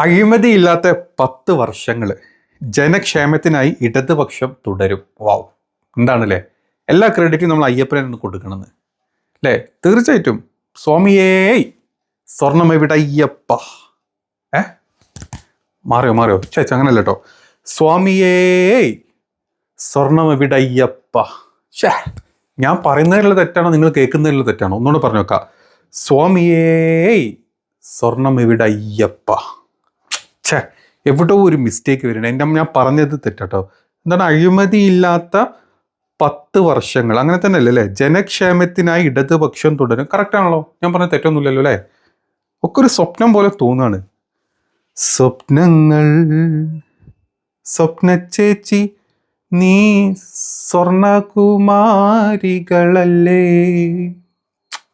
അഴിമതിയില്ലാത്ത പത്ത് വർഷങ്ങൾ ജനക്ഷേമത്തിനായി ഇടതുപക്ഷം തുടരും. വാവ് എന്താണല്ലേ? എല്ലാ ക്രെഡിറ്റും നമ്മൾ അയ്യപ്പനാണ് കൊടുക്കണമെന്ന് അല്ലേ? തീർച്ചയായിട്ടും. സ്വാമിയേ സ്വർണം എവിടെ? അയ്യപ്പ. ഏ? മാറിയോ മാറിയോ? ചേച്ചി അങ്ങനല്ല കേട്ടോ സ്വാമിയേ സ്വർണം എവിടെ? അയ്യപ്പ. ഷേ ഞാൻ പറയുന്നതിലുള്ള തെറ്റാണോ? നിങ്ങൾ കേൾക്കുന്നതിലുള്ള തെറ്റാണോ? ഒന്നുകൂടെ പറഞ്ഞു നോക്കാം സ്വാമിയേ സ്വർണം എവിടെ? അയ്യപ്പ. ഛേ എവിടോ ഒരു മിസ്റ്റേക്ക് വരുന്നത് എന്റെ ഞാൻ പറഞ്ഞത് തെറ്റാട്ടോ. എന്താണ് അഴിമതിയില്ലാത്ത പത്ത് വർഷങ്ങൾ. അങ്ങനെ തന്നെ അല്ലേ? ജനക്ഷേമത്തിനായി ഇടതുപക്ഷം തുടരും. കറക്റ്റാണല്ലോ ഞാൻ പറഞ്ഞ തെറ്റൊന്നുമില്ലല്ലോ അല്ലേ? ഒക്കെ ഒരു സ്വപ്നം പോലെ തോന്നുകയാണ് സ്വപ്നങ്ങൾ സ്വപ്ന ചേച്ചി നീ സ്വർണകുമാരികളല്ലേ?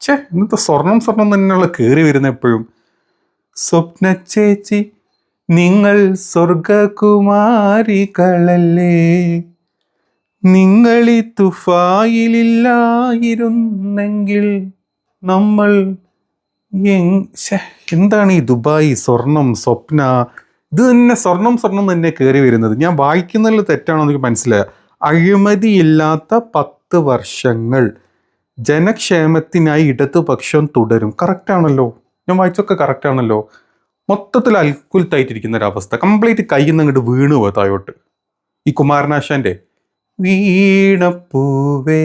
ഛേ ഇന്നത്തെ സ്വർണം സ്വർണം തന്നെയുള്ള കയറി വരുന്ന എപ്പോഴും. സ്വപ്ന ചേച്ചി നിങ്ങൾ സ്വർഗകുമാരികളല്ലേ നിങ്ങളി തുഫായിലില്ലായിരുന്നെങ്കിൽ നമ്മൾ എന്താണ് ഈ ദുബായ് സ്വർണം സ്വപ്ന? ഇത് തന്നെ സ്വർണം സ്വർണം തന്നെ കയറി വരുന്നത്. ഞാൻ വായിക്കുന്നതിൽ തെറ്റാണോ എനിക്ക് മനസ്സിലായ. അഴിമതിയില്ലാത്ത പത്ത് വർഷങ്ങൾ ജനക്ഷേമത്തിനായി ഇടതുപക്ഷം തുടരും. കറക്റ്റാണല്ലോ ഞാൻ വായിച്ചൊക്കെ കറക്റ്റ് ആണല്ലോ. മൊത്തത്തിൽ അൽക്കുലത്തായിട്ടിരിക്കുന്ന ഒരു അവസ്ഥ കംപ്ലീറ്റ് കയ്യിൽ നിന്ന് അങ്ങോട്ട് വീണു പോയി താഴോട്ട് ഈ കുമാരനാശാന്റെ വീണപ്പൂവേ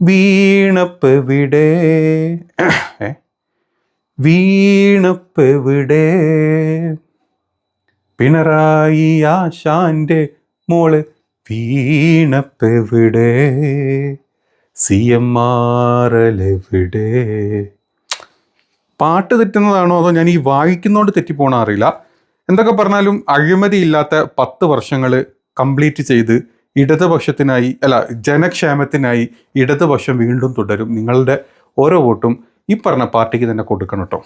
വീണപ്പെവിടെ ഏ? വീണപ്പെവിടെ പിണറായി ആശാന്റെ മോൾ വീണപ്പെവിടെ സി എം ആറലെവിടെ പാട്ട് തെറ്റുന്നതാണോ അതോ ഞാൻ ഈ വായിക്കുന്നതുകൊണ്ട് തെറ്റിപ്പോണോ അറിയില്ല. എന്തൊക്കെ പറഞ്ഞാലും അഴിമതിയില്ലാത്ത പത്ത് വർഷങ്ങൾ കംപ്ലീറ്റ് ചെയ്ത് ഇടതുപക്ഷത്തിനായി അല്ല ജനക്ഷേമത്തിനായി ഇടതുപക്ഷം വീണ്ടും തുടരും. നിങ്ങളുടെ ഓരോ വോട്ടും ഈ പറഞ്ഞ പാർട്ടിക്ക് തന്നെ കൊടുക്കണം കേട്ടോ.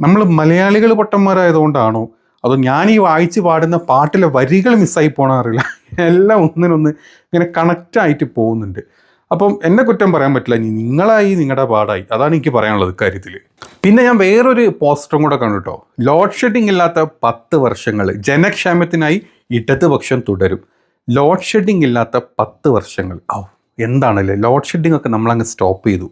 നമ്മൾ മലയാളികൾ പൊട്ടന്മാരായതുകൊണ്ടാണോ? അതോ ഞാൻ ഈ വായിച്ച് പാടുന്ന പാട്ടിലെ വരികൾ മിസ്സായി പോകണമെന്നറിയില്ല എല്ലാം ഒന്നിനൊന്ന് ഇങ്ങനെ കണക്റ്റായിട്ട് പോകുന്നുണ്ട്. അപ്പം എന്നെ കുറ്റം പറയാൻ പറ്റില്ല. ഇനി നിങ്ങളായി നിങ്ങളുടെ പാടായി. അതാണ് എനിക്ക് പറയാനുള്ളത് കാര്യത്തിൽ പിന്നെ ഞാൻ വേറൊരു പോസ്റ്ററും കൂടെ കണ്ടു കേട്ടോ ലോഡ് ഷെഡിങ് ഇല്ലാത്ത പത്ത് വർഷങ്ങൾ ജനക്ഷേമത്തിനായി ഇടതുപക്ഷം തുടരും. ലോഡ് ഷെഡിങ് ഇല്ലാത്ത പത്ത് വർഷങ്ങൾ ഔ എന്താണല്ലേ? ലോഡ് ഷെഡിങ് ഒക്കെ നമ്മളങ്ങ് സ്റ്റോപ്പ് ചെയ്തു.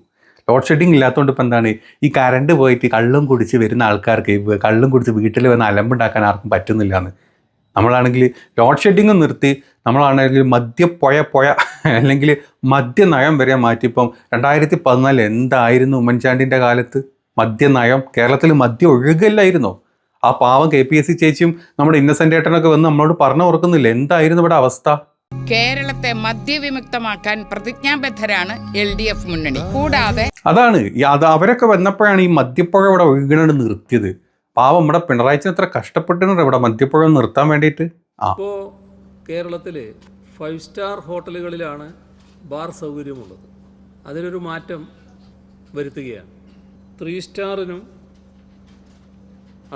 ലോഡ് ഷെഡിങ് ഇല്ലാത്തതുകൊണ്ട് ഇപ്പം എന്താണ്? ഈ കറണ്ട് പോയിട്ട് കള്ളും കുടിച്ച് വരുന്ന ആൾക്കാർക്ക് കള്ളും കുടിച്ച് വീട്ടിൽ വന്ന് അലമ്പുണ്ടാക്കാൻ ആർക്കും പറ്റുന്നില്ല എന്ന് നമ്മളാണെങ്കിൽ ലോഡ് ഷെഡിങ് നിർത്തി നമ്മളാണെങ്കിൽ മദ്യപ്പൊയ പൊയ അല്ലെങ്കിൽ മദ്യനയം വരെ മാറ്റിയിപ്പം രണ്ടായിരത്തി പതിനാല് എന്തായിരുന്നു ഉമ്മൻചാണ്ടിന്റെ കാലത്ത്? മദ്യനയം? കേരളത്തിൽ മദ്യം ഒഴുകല്ലായിരുന്നോ? ആ പാവം കെ പി എസ് സി ചേച്ചിയും നമ്മുടെ ഇന്നസെന്റ് ഏട്ടനൊക്കെ വന്ന് നമ്മളോട് പറഞ്ഞു ഓർക്കുന്നില്ല? എന്തായിരുന്നു ഇവിടെ അവസ്ഥ? കേരളത്തെ മദ്യവിമുക്തമാക്കാൻ പ്രതിജ്ഞാബദ്ധരാണ് എൽ ഡി എഫ് മുന്നണി. കൂടാതെ അതാണ്. അവരൊക്കെ വന്നപ്പോഴാണ് ഈ മദ്യപ്പുഴ ഇവിടെ ഒഴുകണത് നിർത്തിയത്. പാവം നമ്മുടെ പിണറായി എത്ര കഷ്ടപ്പെട്ടിട്ടുണ്ട് ഇവിടെ മദ്യപ്പുഴ നിർത്താൻ വേണ്ടിയിട്ട്. ആ. കേരളത്തിൽ കേരളത്തിൽ ഫൈവ് സ്റ്റാർ ഹോട്ടലുകളിലാണ് ബാർ സൗകര്യമുള്ളത്. അതിനൊരു മാറ്റം വരുത്തുകയാണ്. ത്രീ സ്റ്റാറിനും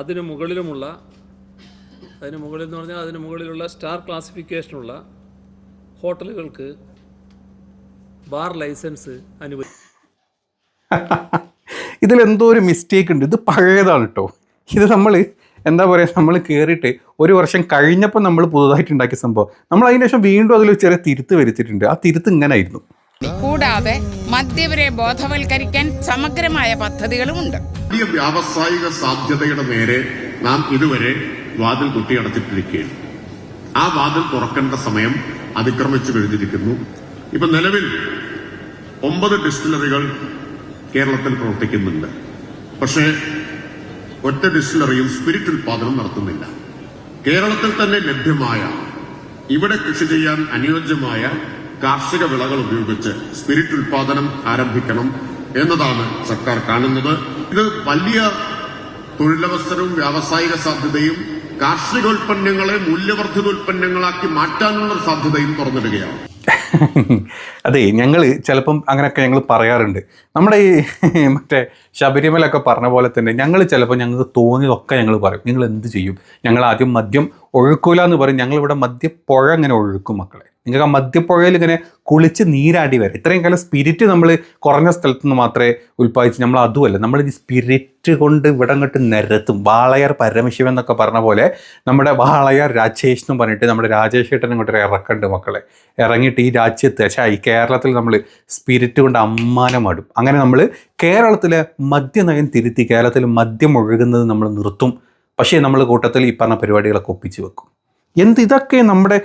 അതിന് മുകളിലുമുള്ള അതിന് മുകളിൽ എന്ന് പറഞ്ഞാൽ അതിന് മുകളിലുള്ള സ്റ്റാർ ക്ലാസിഫിക്കേഷനുള്ള ഹോട്ടലുകൾക്ക് ബാർ ലൈസൻസ് അനുവദിക്കും ഇതിലെന്തോ ഒരു മിസ്റ്റേക്ക് ഉണ്ട്. ഇത് പഴയതാണ് കേട്ടോ. ഇത് നമ്മൾ എന്താ പറയുക നമ്മൾ കയറിയിട്ട് ഒരു വർഷം കഴിഞ്ഞപ്പോൾ നമ്മൾ പുതുതായിട്ട് ഉണ്ടാക്കിയ സംഭവം. നമ്മൾ അതിന് ശേഷം വീണ്ടും അതിൽ ചെറിയ തിരുത്ത് വരുത്തിയിട്ടുണ്ട് ആ തിരുത്ത് ഇങ്ങനെ ആയിരുന്നു കൂടാതെ മദ്യവരെ ബോധവൽക്കരിക്കാൻ സമഗ്രമായ പദ്ധതികളുമുണ്ട് വലിയ വ്യാവസായിക സാധ്യതയുടെ നേരെ നാം ഇതുവരെ വാതിൽ കുട്ടിയടച്ചിട്ടിരിക്കുകയാണ് ആ വാതിൽ തുറക്കേണ്ട സമയം അതിക്രമിച്ചു കഴിഞ്ഞിരിക്കുന്നു. ഇപ്പൊ നിലവിൽ ഒമ്പത് ഡിസ്റ്റിലറികൾ കേരളത്തിൽ പ്രവർത്തിക്കുന്നുണ്ട്. പക്ഷേ ഒറ്റ ഡിസ്റ്റിലറിയും സ്പിരിറ്റ് ഉൽപാദനം നടത്തുന്നില്ല. കേരളത്തിൽ തന്നെ ലഭ്യമായ ഇവിടെ കൃഷി ചെയ്യാൻ അനുയോജ്യമായ കാർഷിക വിളകൾ ഉപയോഗിച്ച് സ്പിരിറ്റ് ഉൽപാദനം ആരംഭിക്കണം എന്നതാണ് സർക്കാർ കാണുന്നത്. ഇത് വലിയ തൊഴിലവസരവും വ്യാവസായിക സാധ്യതയും കാർഷികോൽപ്പന്നങ്ങളെ മൂല്യവർദ്ധിത ഉൽപ്പന്നങ്ങളാക്കി മാറ്റാനുള്ള സാധ്യതയും തുറന്നിടുകയാണ്. അതെ ഞങ്ങൾ ചിലപ്പം അങ്ങനെയൊക്കെ ഞങ്ങൾ പറയാറുണ്ട്. നമ്മുടെ ഈ മറ്റേ ശബരിമലൊക്കെ പറഞ്ഞ പോലെ തന്നെ ഞങ്ങൾ ചിലപ്പോൾ ഞങ്ങൾക്ക് തോന്നിയതൊക്കെ ഞങ്ങൾ പറയും. നിങ്ങൾ എന്ത് ചെയ്യും? ഞങ്ങൾ ആദ്യം മദ്യം ഒഴുക്കൂല എന്ന് പറയും. ഞങ്ങളിവിടെ മദ്യപ്പുഴ അങ്ങനെ ഒഴുക്കും മക്കളെ. നിങ്ങൾക്ക് ആ മദ്യപ്പുഴയിൽ ഇങ്ങനെ കുളിച്ച് നീരാടി വരെ. ഇത്രയും കാലം സ്പിരിറ്റ് നമ്മൾ കുറഞ്ഞ സ്ഥലത്തു നിന്ന് മാത്രമേ ഉത്പാദിച്ച് നമ്മൾ അതുമല്ല. നമ്മൾ ഈ സ്പിരിറ്റ് കൊണ്ട് ഇവിടെ അങ്ങോട്ട് നിരത്തും. വാളയാർ പരമശിവൻ എന്നൊക്കെ പറഞ്ഞ പോലെ നമ്മുടെ വാളയർ രാജേഷ് എന്ന് പറഞ്ഞിട്ട് നമ്മുടെ രാജേഷ് ഏട്ടൻ ഇങ്ങോട്ട് ഇറക്കണ്ട് മക്കളെ. ഇറങ്ങിയിട്ട് ഈ രാജ്യത്ത് പക്ഷേ ഈ കേരളത്തിൽ നമ്മൾ സ്പിരിറ്റ് കൊണ്ട് അമ്മാനമാടും അങ്ങനെ നമ്മൾ കേരളത്തിലെ മദ്യനയം തിരുത്തി കേരളത്തിൽ മദ്യം ഒഴുകുന്നത് നമ്മൾ നിർത്തും. പക്ഷേ നമ്മൾ കൂട്ടത്തിൽ ഈ പറഞ്ഞ പരിപാടികളൊക്കെ ഒപ്പിച്ച് വെക്കും. എന്ത് ഇതൊക്കെ നമ്മുടെ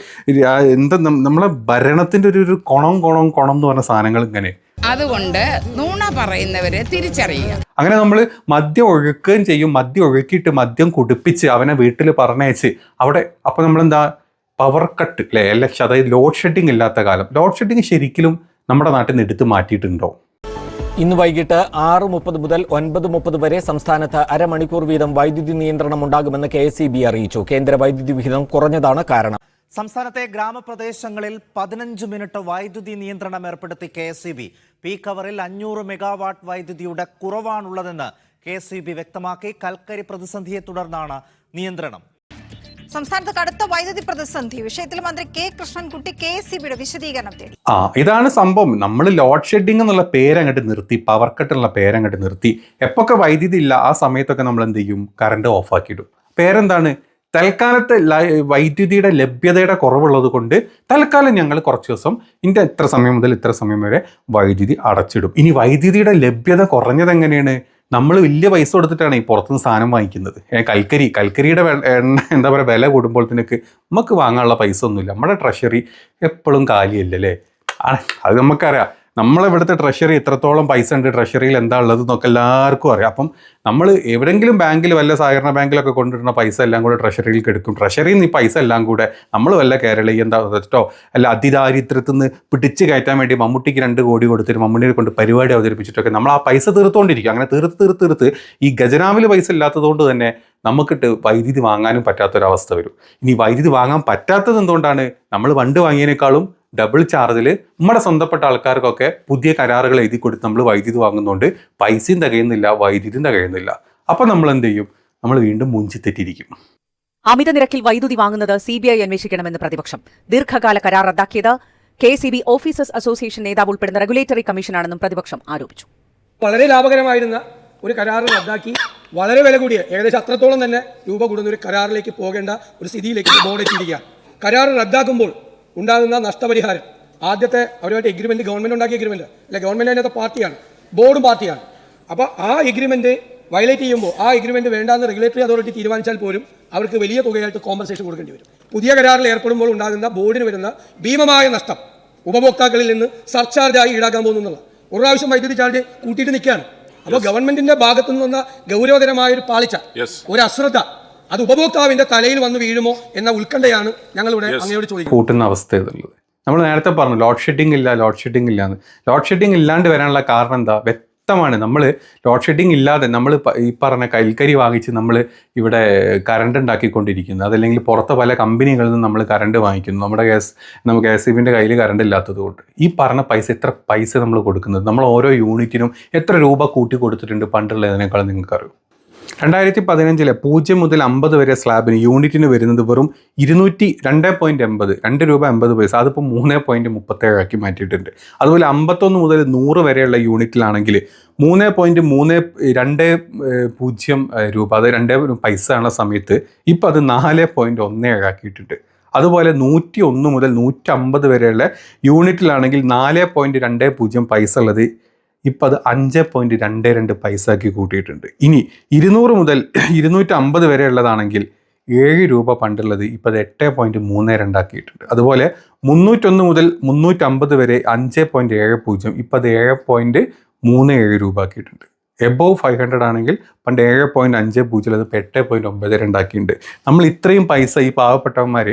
എന്താ നമ്മളെ ഭരണത്തിന്റെ ഒരു ഒരു കൊണം കൊണം കൊണം എന്ന് പറഞ്ഞ സാധനങ്ങൾ ഇങ്ങനെ. അതുകൊണ്ട് നൂണ പറയുന്നവരെ തിരിച്ചറിയുക. അങ്ങനെ നമ്മൾ മദ്യം ഒഴുക്കുകയും ചെയ്യും. മദ്യം ഒഴുക്കിയിട്ട് മദ്യം കുടിപ്പിച്ച് അവനെ വീട്ടിൽ പറഞ്ഞയച്ച് അവിടെ അപ്പോൾ നമ്മളെന്താ? പവർ കട്ട് അല്ലേ അല്ലെ അതായത് ലോഡ് ഷെഡിങ് ഇല്ലാത്ത കാലം. ലോഡ് ഷെഡിങ് ശരിക്കും നമ്മുടെ നാട്ടിൽ നിന്ന് എടുത്ത് മാറ്റിയിട്ടുണ്ടോ? ഇന്ന് വൈകിട്ട് ആറ് മുപ്പത് മുതൽ ഒൻപത് മുപ്പത് വരെ സംസ്ഥാനത്ത് അരമണിക്കൂർ വീതം വൈദ്യുതി നിയന്ത്രണം ഉണ്ടാകുമെന്ന് കെ എസ് അറിയിച്ചു. കേന്ദ്ര വൈദ്യുതി വിഹിതം കുറഞ്ഞതാണ് കാരണം. സംസ്ഥാനത്തെ ഗ്രാമപ്രദേശങ്ങളിൽ പതിനഞ്ച് മിനിറ്റ് വൈദ്യുതി നിയന്ത്രണം ഏർപ്പെടുത്തി K S E B. Peak അവറിൽ അഞ്ഞൂറ് മെഗാവാട്ട് വൈദ്യുതിയുടെ കുറവാണുള്ളതെന്ന് കെ എസ് ഇ ബി വ്യക്തമാക്കി കൽക്കരി പ്രതിസന്ധിയെ തുടർന്നാണ് നിയന്ത്രണം. സംസ്ഥാനത്ത് കടുത്ത വൈദ്യുതി പ്രതിസന്ധി. വിഷയത്തിൽ മന്ത്രി കെ കൃഷ്ണൻകുട്ടി കെ എസ് സിബിയുടെ വിശദീകരണം തേടി. ആ ഇതാണ് സംഭവം. നമ്മൾ ലോഡ് ഷെഡിംഗ് എന്നുള്ള പേരങ്ങോട്ട് നിർത്തി പവർ കട്ട് എന്നുള്ള പേരങ്ങോട്ട് നിർത്തി. എപ്പോഴൊക്കെ വൈദ്യുതി ഇല്ല ആ സമയത്തൊക്കെ നമ്മൾ എന്ത് ചെയ്യും? കറണ്ട് ഓഫാക്കിയിടും പേരെന്താണ്? തൽക്കാലത്തെ വൈദ്യുതിയുടെ ലഭ്യതയുടെ കുറവുള്ളത് കൊണ്ട് തൽക്കാലം ഞങ്ങൾ കുറച്ച് ദിവസം ഇന്റെ ഇത്ര സമയം മുതൽ ഇത്ര സമയം വരെ വൈദ്യുതി അടച്ചിടും. ഇനി വൈദ്യുതിയുടെ ലഭ്യത കുറഞ്ഞത് എങ്ങനെയാണ് നമ്മൾ വലിയ പൈസ കൊടുത്തിട്ടാണ് ഈ പുറത്തുനിന്ന് സാധനം വാങ്ങിക്കുന്നത്. കൽക്കരി. കൽക്കരിയുടെ എണ്ണ എന്താ പറയുക വില കൂടുമ്പോഴത്തേക്ക് നമുക്ക് വാങ്ങാനുള്ള പൈസ ഒന്നുമില്ല. നമ്മുടെ ട്രഷറി എപ്പോഴും കാലിയല്ലേ? അത് നമുക്കറിയാം. നമ്മളെ ഇവിടുത്തെ ട്രഷറി എത്രത്തോളം പൈസ ഉണ്ട്. ട്രഷറിയിൽ എന്താ ഉള്ളത് എന്നൊക്കെ എല്ലാവർക്കും അറിയാം. അപ്പം നമ്മൾ എവിടെയെങ്കിലും ബാങ്കിൽ വല്ല സഹകരണ ബാങ്കിലൊക്കെ കൊണ്ടിടുന്ന പൈസ എല്ലാം കൂടെ ട്രഷറിയിൽ എടുക്കും ട്രഷറിയിൽ നിന്ന് ഈ പൈസ എല്ലാം കൂടെ നമ്മൾ വല്ല കേരളീയ എന്താ വെച്ചിട്ടോ അല്ല അതിദാരിദ്ര്യത്തിൽ നിന്ന് പിടിച്ച് കയറ്റാൻ വേണ്ടി മമ്മൂട്ടിക്ക് രണ്ട് കോടി കൊടുത്തിട്ട് മമ്മൂട്ടിയെ കൊണ്ട് പരിപാടി അവതരിപ്പിച്ചിട്ടൊക്കെ നമ്മൾ ആ പൈസ തീർത്തുകൊണ്ടിരിക്കും അങ്ങനെ തീർത്ത് തീർത്ത് തീർത്ത് ഈ ഖജനാവിൽ പൈസ ഇല്ലാത്തതുകൊണ്ട് തന്നെ നമുക്കിട്ട് വൈദ്യുതി വാങ്ങാനും പറ്റാത്തൊരവസ്ഥ വരും. ഇനി വൈദ്യുതി വാങ്ങാൻ പറ്റാത്തത് എന്തുകൊണ്ടാണ്? നമ്മൾ പണ്ട് വാങ്ങിയതിനേക്കാളും ഡബിൾ ചാർജിൽ നമ്മുടെ സ്വന്തപ്പെട്ട ആൾക്കാർക്കൊക്കെ പുതിയ കരാറുകൾ എഴുതി കൊടുത്ത് നമ്മൾ വൈദ്യുതി വാങ്ങുന്നതുകൊണ്ട് പൈസയും തികയുന്നില്ല വൈദ്യുതിയും തികയുന്നില്ല. അപ്പം നമ്മൾ എന്ത് ചെയ്യും? നമ്മൾ വീണ്ടും മുഞ്ചിത്തെറ്റിരിക്കും. അമിത നിരക്കിൽ വൈദ്യുതി വാങ്ങുന്നത് സി ബി ഐ അന്വേഷിക്കണമെന്ന് പ്രതിപക്ഷം. ദീർഘകാല കരാർ റദ്ദാക്കിയത് K C B officers association നേതാവ് ഉൾപ്പെടുന്ന റെഗുലേറ്ററി കമ്മീഷനാണെന്നും പ്രതിപക്ഷം ആരോപിച്ചു. വളരെ ലാഭകരമായിരുന്ന ഒരു കരാർ റദ്ദാക്കി വളരെ വില കൂടിയ ഏകദേശം അത്രത്തോളം തന്നെ രൂപ കൂടുന്ന ഒരു കരാറിലേക്ക് പോകേണ്ട ഒരു സ്ഥിതിയിലേക്ക് ബോർഡ് എത്തിയിരിക്കുക കരാർ റദ്ദാക്കുമ്പോൾ ഉണ്ടാകുന്ന നഷ്ടപരിഹാരം. ആദ്യത്തെ അവരുമായിട്ട് എഗ്രിമെന്റ് ഗവൺമെന്റ് ഉണ്ടാക്കിയ എഗ്രിമെന്റ് അല്ലെ ഗവൺമെന്റ് അതിനകത്ത് പാർട്ടിയാണ്. ബോർഡും പാർട്ടിയാണ്. അപ്പോൾ ആ എഗ്രിമെന്റ് വയലേറ്റ് ചെയ്യുമ്പോൾ ആ എഗ്രിമെന്റ് വേണ്ടാന്ന് റെഗുലേറ്ററി അതോറിറ്റി തീരുമാനിച്ചാൽ പോലും അവർക്ക് വലിയ തുകയായിട്ട് കോമ്പൻസേഷൻ കൊടുക്കേണ്ടി വരും. പുതിയ കരാറിൽ ഏർപ്പെടുമ്പോൾ ഉണ്ടാകുന്ന ബോർഡിന് വരുന്ന ഭീമമായ നഷ്ടം ഉപഭോക്താക്കളിൽ നിന്ന് സർചാർജായി ഈടാക്കാൻ പോകുന്നുള്ള ഒരു പ്രാവശ്യം വൈദ്യുതി ചാർജ് കൂട്ടിയിട്ട് നിൽക്കുകയാണ്. അപ്പോൾ ഗവൺമെന്റിന്റെ ഭാഗത്തു നിന്ന് വന്ന ഗൗരവതരമായ ഒരു പാളിച്ച ഒരു അശ്രദ്ധ അത് ഉപഭോക്താവിന്റെ തലയിൽ വന്ന് വീഴുമോ എന്ന ഉത്കണ്ഠയാണ് ഞങ്ങളിവിടെ അങ്ങയോട് ചോദിക്കുന്നത്. കൂട്ടുന്ന അവസ്ഥ ഇതുള്ളത്. നമ്മൾ നേരത്തെ പറഞ്ഞു ലോഡ് ഷെഡിങ് ഇല്ല ലോഡ് ഷെഡിങ് ഇല്ല എന്ന്. ലോഡ് ഷെഡിങ് ഇല്ലാണ്ട് വരാനുള്ള കാരണം എന്താ? വ്യക്തമാണ്. നമ്മൾ ലോഡ് ഷെഡിങ് ഇല്ലാതെ നമ്മൾ ഈ പറഞ്ഞ കൽക്കരി വാങ്ങിച്ച് നമ്മൾ ഇവിടെ കറണ്ട് ഉണ്ടാക്കിക്കൊണ്ടിരിക്കുന്നു. അതല്ലെങ്കിൽ പുറത്തെ പല കമ്പനികളിൽ നിന്ന് നമ്മൾ കറണ്ട് വാങ്ങിക്കുന്നു. നമ്മുടെ ഗ്യാസ് നമുക്ക് ഗ്യാസ് ഇബിന്റെ കയ്യിൽ കറണ്ട് ഇല്ലാത്തത് കൊണ്ട്. ഈ പറഞ്ഞ പൈസ എത്ര പൈസ നമ്മൾ കൊടുക്കുന്നത്? നമ്മൾ ഓരോ യൂണിറ്റിനും എത്ര രൂപ കൂട്ടി കൊടുത്തിട്ടുണ്ട് പണ്ടുള്ളതിനേക്കാൾ നിങ്ങൾക്കറിയും. രണ്ടായിരത്തി പതിനഞ്ചിലെ പൂജ്യം മുതൽ അമ്പത് വരെ സ്ലാബിന് യൂണിറ്റിന് വരുന്നത് വെറും ഇരുന്നൂറ്റി രണ്ട് പോയിന്റ് എൺപത് രണ്ട് രൂപ എൺപത് പൈസ. അതിപ്പോൾ മൂന്ന് പോയിന്റ് മുപ്പത്തേഴാക്കി മാറ്റിയിട്ടുണ്ട്. അതുപോലെ അമ്പത്തൊന്ന് മുതൽ നൂറ് വരെയുള്ള യൂണിറ്റിലാണെങ്കിൽ മൂന്ന് പോയിന്റ് മൂന്ന് രണ്ട് പൂജ്യം രൂപ അത് രണ്ട് പൈസ ആണ് സമയത്ത് ഇപ്പോൾ അത് നാല് പോയിന്റ് ഒന്ന് ഏഴാക്കിയിട്ടുണ്ട് അതുപോലെ നൂറ്റി ഒന്ന് മുതൽ നൂറ്റമ്പത് വരെയുള്ള യൂണിറ്റിലാണെങ്കിൽ നാല് പോയിന്റ് രണ്ട് പൂജ്യം പൈസ ഉള്ളത് ഇപ്പം അത് അഞ്ച് പോയിന്റ് രണ്ട് രണ്ട് പൈസ ആക്കി കൂട്ടിയിട്ടുണ്ട്. ഇനി ഇരുന്നൂറ് മുതൽ ഇരുന്നൂറ്റി അമ്പത് വരെ ഉള്ളതാണെങ്കിൽ ഏഴ് രൂപ പണ്ടുള്ളത് ഇപ്പം അത് എട്ട് പോയിന്റ് മൂന്ന് രണ്ടാക്കിയിട്ടുണ്ട്. അതുപോലെ മുന്നൂറ്റൊന്ന് മുതൽ മുന്നൂറ്റമ്പത് വരെ അഞ്ച് പോയിന്റ് ഏഴ് പൂജ്യം ഇപ്പം അത് ഏഴ് പോയിന്റ് മൂന്ന് ഏഴ് രൂപ ആക്കിയിട്ടുണ്ട്. എബോവ് ഫൈവ് ഹൺഡ്രഡ് ആണെങ്കിൽ പണ്ട് ഏഴ് പോയിന്റ് അഞ്ച് പൂജ്യം അത് എട്ട് പോയിന്റ് ഒമ്പത് രണ്ടാക്കിയിട്ടുണ്ട്. നമ്മൾ ഇത്രയും പൈസ ഈ പാവപ്പെട്ടവന്മാർ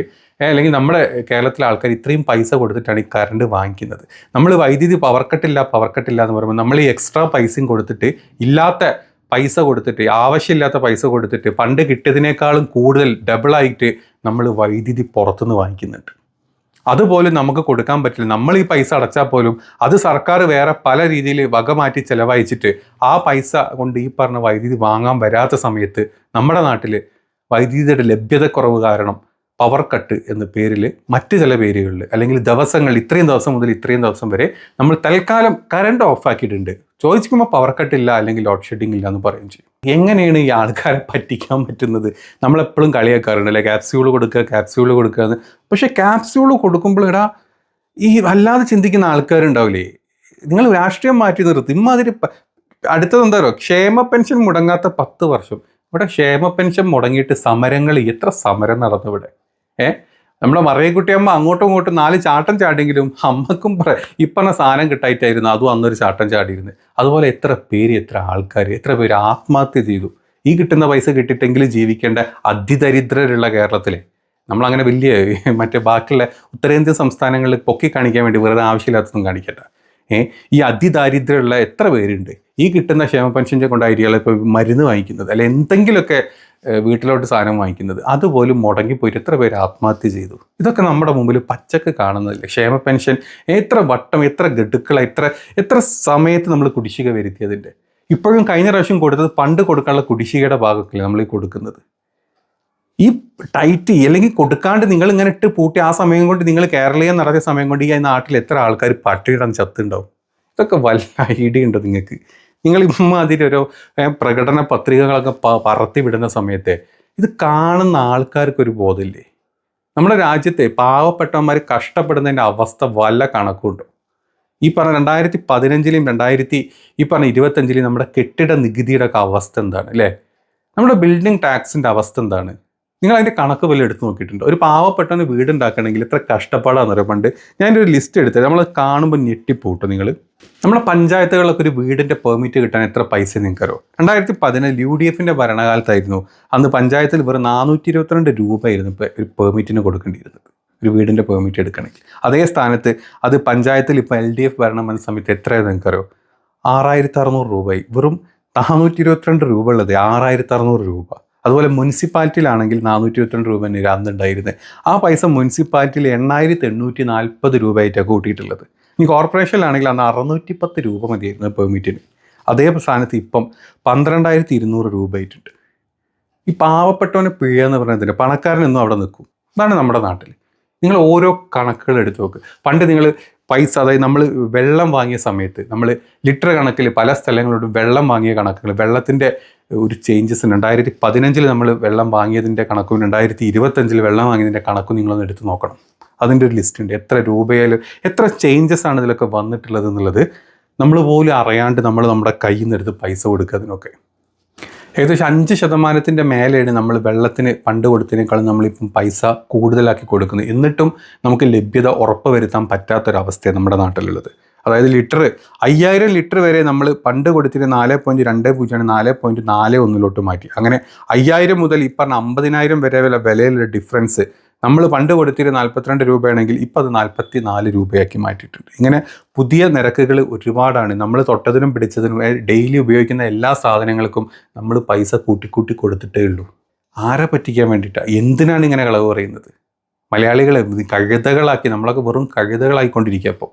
അല്ലെങ്കിൽ നമ്മുടെ കേരളത്തിലെ ആൾക്കാർ ഇത്രയും പൈസ കൊടുത്തിട്ടാണ് ഈ കറണ്ട് വാങ്ങിക്കുന്നത്. നമ്മൾ വൈദ്യുതി പവർ കട്ടില്ല പവർ കട്ടില്ല എന്ന് പറയുമ്പോൾ നമ്മൾ ഈ എക്സ്ട്രാ പൈസയും കൊടുത്തിട്ട് ഇല്ലാത്ത പൈസ കൊടുത്തിട്ട് ആവശ്യമില്ലാത്ത പൈസ കൊടുത്തിട്ട് പണ്ട് കിട്ടിയതിനേക്കാളും കൂടുതൽ ഡബിളായിട്ട് നമ്മൾ വൈദ്യുതി പുറത്തുനിന്ന് വാങ്ങിക്കുന്നുണ്ട്. അതുപോലും നമുക്ക് കൊടുക്കാൻ പറ്റില്ല. നമ്മൾ ഈ പൈസ അടച്ചാൽ പോലും അത് സർക്കാർ വേറെ പല രീതിയിൽ വക മാറ്റി ചിലവഴിച്ചിട്ട് ആ പൈസ കൊണ്ട് ഈ പറഞ്ഞ വൈദ്യുതി വാങ്ങാൻ വരാത്ത സമയത്ത് നമ്മുടെ നാട്ടിൽ വൈദ്യുതിയുടെ ലഭ്യതക്കുറവ് കാരണം പവർ കട്ട് എന്ന പേരിൽ മറ്റ് ചില പേരുകളിൽ അല്ലെങ്കിൽ ദിവസങ്ങൾ ഇത്രയും ദിവസം മുതൽ ഇത്രയും ദിവസം വരെ നമ്മൾ തൽക്കാലം കറണ്ട് ഓഫ് ആക്കിയിട്ടുണ്ട്. ചോദിക്കുമ്പോൾ പവർ കട്ട് ഇല്ല അല്ലെങ്കിൽ ലോഡ് ഷെഡിങ് ഇല്ല എന്ന് പറയും ചെയ്യും. എങ്ങനെയാണ് ഈ ആൾക്കാരെ പറ്റിക്കാൻ പറ്റുന്നത്? നമ്മളെപ്പോഴും കളിയാക്കാറുണ്ട് അല്ലെ? ക്യാപ്സ്യൂൾ കൊടുക്കുക ക്യാപ്സ്യൂൾ കൊടുക്കുക എന്ന്. പക്ഷേ ക്യാപ്സ്യൂൾ കൊടുക്കുമ്പോൾ ഇടാ ഈ വല്ലാതെ ചിന്തിക്കുന്ന ആൾക്കാരുണ്ടാവില്ലേ? നിങ്ങൾ രാഷ്ട്രീയം മാറ്റി നിർത്തി. ഇമാതിരി പ- അടുത്തത് എന്താ പറയുക ക്ഷേമ പെൻഷൻ മുടങ്ങാത്ത പത്ത് വർഷം. ഇവിടെ ക്ഷേമ പെൻഷൻ മുടങ്ങിയിട്ട് സമരങ്ങൾ എത്ര സമരം നടന്നു ഇവിടെ? ഏ? നമ്മുടെ മറിയക്കുട്ടിയമ്മ അങ്ങോട്ടും ഇങ്ങോട്ടും നാല് ചാട്ടം ചാടിയെങ്കിലും അമ്മക്കും പറ ഇപ്പറഞ്ഞ സാധനം കിട്ടായിട്ടായിരുന്നു അതും അന്നൊരു ചാട്ടം ചാടിയിരുന്നു. അതുപോലെ എത്ര പേര് എത്ര ആൾക്കാർ എത്ര പേര് ആത്മഹത്യ ചെയ്തു. ഈ കിട്ടുന്ന പൈസ കിട്ടിയിട്ടെങ്കിലും ജീവിക്കേണ്ട അതിദരിദ്രരുള്ള കേരളത്തിലെ. നമ്മളങ്ങനെ വലിയ മറ്റേ ബാക്കിയുള്ള ഉത്തരേന്ത്യൻ സംസ്ഥാനങ്ങളിൽ പൊക്കി കാണിക്കാൻ വേണ്ടി വെറുതെ ആവശ്യമില്ലാത്തതും കാണിക്കട്ടെ ഈ അതിദാരിദ്ര്യമുള്ള എത്ര പേരുണ്ട്? ഈ കിട്ടുന്ന ക്ഷേമ പെൻഷന്റെ കൊണ്ടായിരിക്കും ഇപ്പോൾ മരുന്ന് വാങ്ങിക്കുന്നത്? അല്ലെ എന്തെങ്കിലുമൊക്കെ വീട്ടിലോട്ട് സാധനം വാങ്ങിക്കുന്നത്? അതുപോലും മുടങ്ങിപ്പോയിട്ട് എത്ര പേര് ആത്മഹത്യ ചെയ്തു? ഇതൊക്കെ നമ്മുടെ മുമ്പിൽ പച്ചക്ക് കാണുന്നതല്ലേ. ക്ഷേമ പെൻഷൻ എത്ര വട്ടം എത്ര ഗഡുക്കള എത്ര എത്ര സമയത്ത് നമ്മൾ കുടിശ്ശിക വരുത്തിയതിന്റെ? ഇപ്പോഴും കഴിഞ്ഞ പ്രാവശ്യം കൊടുത്തത് പണ്ട് കൊടുക്കാനുള്ള കുടിശ്ശികയുടെ ഭാഗത്തിൽ നമ്മൾ കൊടുക്കുന്നത്? ഈ ടൈറ്റ് അല്ലെങ്കിൽ കൊടുക്കാണ്ട് നിങ്ങൾ ഇങ്ങനെ ഇട്ട് പൂട്ടി ആ സമയം കൊണ്ട് നിങ്ങൾ കേരളീയം നടത്തിയ സമയം കൊണ്ട് ഈ നാട്ടിൽ എത്ര ആൾക്കാർ പട്ടിയിടാൻ ചത്തുണ്ടാവും? ഇതൊക്കെ വല്ല ഐഡിയ ഉണ്ടോ നിങ്ങൾക്ക്? നിങ്ങൾ ഇമ്മാതിരി ഒരു പ്രകടന പത്രികകളൊക്കെ പറത്തി വിടുന്ന സമയത്ത് ഇത് കാണുന്ന ആൾക്കാർക്ക് ഒരു ബോധമില്ലേ? നമ്മുടെ രാജ്യത്തെ പാവപ്പെട്ടവന്മാർ കഷ്ടപ്പെടുന്നതിന്റെ അവസ്ഥ വല്ല കണക്കുണ്ടോ ഈ പറഞ്ഞ രണ്ടായിരത്തി പതിനഞ്ചിലും രണ്ടായിരത്തി ഈ പറഞ്ഞ ഇരുപത്തഞ്ചിലും നമ്മുടെ കെട്ടിട നികുതിയുടെ ഒക്കെ അവസ്ഥ എന്താണ് അല്ലേ? നമ്മുടെ ബിൽഡിംഗ് ടാക്സിന്റെ അവസ്ഥ എന്താണ്? നിങ്ങൾ അതിന്റെ കണക്ക് വല്ല എടുത്ത് നോക്കിയിട്ടുണ്ട്? ഒരു പാവപ്പെട്ടവന് വീട് ഉണ്ടാക്കണമെങ്കിൽ എത്ര കഷ്ടപ്പാടാന്ന് പറയാം. പണ്ട് ഞാനൊരു ലിസ്റ്റ് എടുത്തത്. നമ്മൾ കാണുമ്പോൾ ഞെട്ടിപ്പോട്ടോ നിങ്ങൾ നമ്മുടെ പഞ്ചായത്തുകളിലൊക്കെ ഒരു വീടിന്റെ പെർമിറ്റ് കിട്ടാൻ എത്ര പൈസ നിങ്ങൾക്കറിയോ? രണ്ടായിരത്തി പതിനേഴ് യു ഡി എഫിന്റെ ഭരണകാലത്തായിരുന്നു അന്ന് പഞ്ചായത്തിൽ വെറും നാനൂറ്റി ഇരുപത്തിരണ്ട് രൂപയായിരുന്നു ഒരു പെർമിറ്റിന് കൊടുക്കേണ്ടിയിരുന്നത്. ഒരു വീടിന്റെ പെർമിറ്റ് എടുക്കണമെങ്കിൽ. അതേ സ്ഥാനത്ത് അത് പഞ്ചായത്തിൽ ഇപ്പോൾ എൽ ഡി എഫ് ഭരണം വന്ന സമയത്ത് എത്രയാണെന്ന് നിങ്ങൾക്കറിയോ? ആറായിരത്തി അറുന്നൂറ് രൂപയായി. വെറും നാനൂറ്റി ഇരുപത്തിരണ്ട് രൂപ ഉള്ളത്. ആറായിരത്തി അറുന്നൂറ് രൂപ. അതുപോലെ മുനിസിപ്പാലിറ്റിയിലാണെങ്കിൽ നാനൂറ്റി ഇരുപത്തിരണ്ട് രൂപ നിരാന്തുണ്ടായിരുന്നത് ആ പൈസ മുനിസിപ്പാലിറ്റിയിൽ എണ്ണായിരത്തി എണ്ണൂറ്റി നാൽപ്പത് രൂപയായിട്ടാണ് കൂട്ടിയിട്ടുള്ളത്. ഇനി കോർപ്പറേഷനിലാണെങ്കിൽ അന്ന് അറുന്നൂറ്റി പത്ത് രൂപ മതിയായിരുന്നു പെർമിറ്റിന് അതേ സ്ഥാനത്ത് ഇപ്പം പന്ത്രണ്ടായിരത്തി ഇരുന്നൂറ് രൂപ ആയിട്ടുണ്ട് ഈ പാവപ്പെട്ടവന് പിഴ എന്ന് പറയുന്നതിന് പണക്കാരനൊന്നും അവിടെ നിൽക്കും. അതാണ് നമ്മുടെ നാട്ടിൽ. നിങ്ങൾ ഓരോ കണക്കുകൾ എടുത്ത് നോക്ക്. പണ്ട് നിങ്ങൾ പൈസ അതായത് നമ്മൾ വെള്ളം വാങ്ങിയ സമയത്ത് നമ്മൾ ലിറ്റർ കണക്കിൽ പല സ്ഥലങ്ങളോടും വെള്ളം വാങ്ങിയ കണക്കുകൾ വെള്ളത്തിന്റെ ഒരു ചേഞ്ചസ് രണ്ടായിരത്തി പതിനഞ്ചിൽ നമ്മൾ വെള്ളം വാങ്ങിയതിന്റെ കണക്കും രണ്ടായിരത്തി ഇരുപത്തഞ്ചിൽ വെള്ളം വാങ്ങിയതിന്റെ കണക്കും നിങ്ങളൊന്ന് എടുത്ത് നോക്കണം. അതിന്റെ ഒരു ലിസ്റ്റ് ഉണ്ട്. എത്ര രൂപയിൽ എത്ര ചേഞ്ചസ് ആണ് ഇതിലൊക്കെ വന്നിട്ടുള്ളത് എന്നുള്ളത് നമ്മൾ പോലും അറിയാണ്ട് നമ്മൾ നമ്മുടെ കയ്യിൽ നിന്ന് എടുത്ത് പൈസ കൊടുക്കുക അതിനൊക്കെ. ഏകദേശം അഞ്ച് ശതമാനത്തിന്റെ മേലെയാണ് നമ്മൾ വെള്ളത്തിന് പണ്ട് കൊടുത്തതിനേക്കാളും നമ്മളിപ്പം പൈസ കൂടുതലാക്കി കൊടുക്കുന്നത്. എന്നിട്ടും നമുക്ക് ലഭ്യത ഉറപ്പ് വരുത്താൻ പറ്റാത്തൊരവസ്ഥയാണ് നമ്മുടെ നാട്ടിലുള്ളത്. അതായത് ലിറ്റർ അയ്യായിരം ലിറ്റർ വരെ നമ്മൾ പണ്ട് കൊടുത്തിട്ട് നാല് പോയിന്റ് രണ്ട് പൂജ്യമാണ് നാല് പോയിന്റ് നാല് ഒന്നിലോട്ട് മാറ്റി. അങ്ങനെ അയ്യായിരം മുതൽ പറഞ്ഞ അമ്പതിനായിരം വരെ വില വിലയിലുള്ള ഡിഫറൻസ് നമ്മൾ പണ്ട് കൊടുത്തിരുന്ന നാൽപ്പത്തിരണ്ട് രൂപയാണെങ്കിൽ ഇപ്പോൾ അത് നാൽപ്പത്തി നാല് രൂപയാക്കി മാറ്റിയിട്ടുണ്ട്. ഇങ്ങനെ പുതിയ നിരക്കുകൾ ഒരുപാടാണ്. നമ്മൾ തൊട്ടതിനും പിടിച്ചതിനും ഡെയിലി ഉപയോഗിക്കുന്ന എല്ലാ സാധനങ്ങൾക്കും നമ്മൾ പൈസ കൂട്ടിക്കൂട്ടി കൊടുത്തിട്ടേ ഉള്ളൂ. ആരെ പറ്റിക്കാൻ വേണ്ടിയിട്ടാണ് എന്തിനാണ് ഇങ്ങനെ കളവ് പറയുന്നത്? മലയാളികളെ കഴുതകളാക്കി നമ്മളൊക്കെ വെറും കഴുതകളായിക്കൊണ്ടിരിക്കുക അപ്പോൾ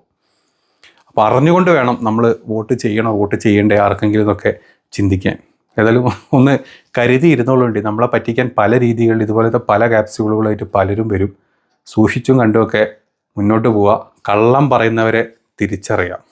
അപ്പോൾ അറിഞ്ഞുകൊണ്ട് വേണം നമ്മൾ വോട്ട് ചെയ്യണോ? വോട്ട് ചെയ്യേണ്ടേ? ആർക്കെങ്കിലും എന്നൊക്കെ ചിന്തിക്കാൻ. ഏതായാലും ഒന്ന് കരുതി ഇരുന്നോളുണ്ട് നമ്മളെ പറ്റിക്കാൻ പല രീതികളിൽ ഇതുപോലത്തെ പല ക്യാപ്സ്യൂളുകളായിട്ട് പലരും വരും. സൂക്ഷിച്ചും കണ്ടുമൊക്കെ മുന്നോട്ട് പോവുക കള്ളം പറയുന്നവരെ തിരിച്ചറിയാം.